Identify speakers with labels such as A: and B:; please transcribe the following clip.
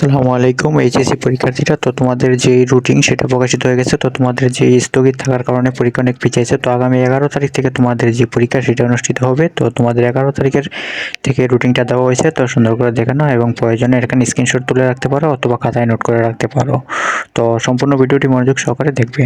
A: আসসালামু আলাইকুম, এইচএসসি পরীক্ষার্থীরা। তো তোমাদের যে রুটিন সেটা প্রকাশিত হয়ে গেছে, তো তোমাদের যে স্থগিত থাকার কারণে পরীক্ষা অনেক পিছিয়েছে তো আগামী এগারো তারিখ থেকে তোমাদের যে পরীক্ষা সেটা অনুষ্ঠিত হবে। তো তোমাদের এগারো তারিখের থেকে রুটিনটা দেওয়া হয়েছে, তো সুন্দর করে দেখে নাও এবং প্রয়োজনে এখানে স্ক্রিনশট তুলে রাখতে পারো অথবা খাতায় নোট করে রাখতে পারো। তো সম্পূর্ণ ভিডিওটি মনোযোগ সহকারে দেখবে।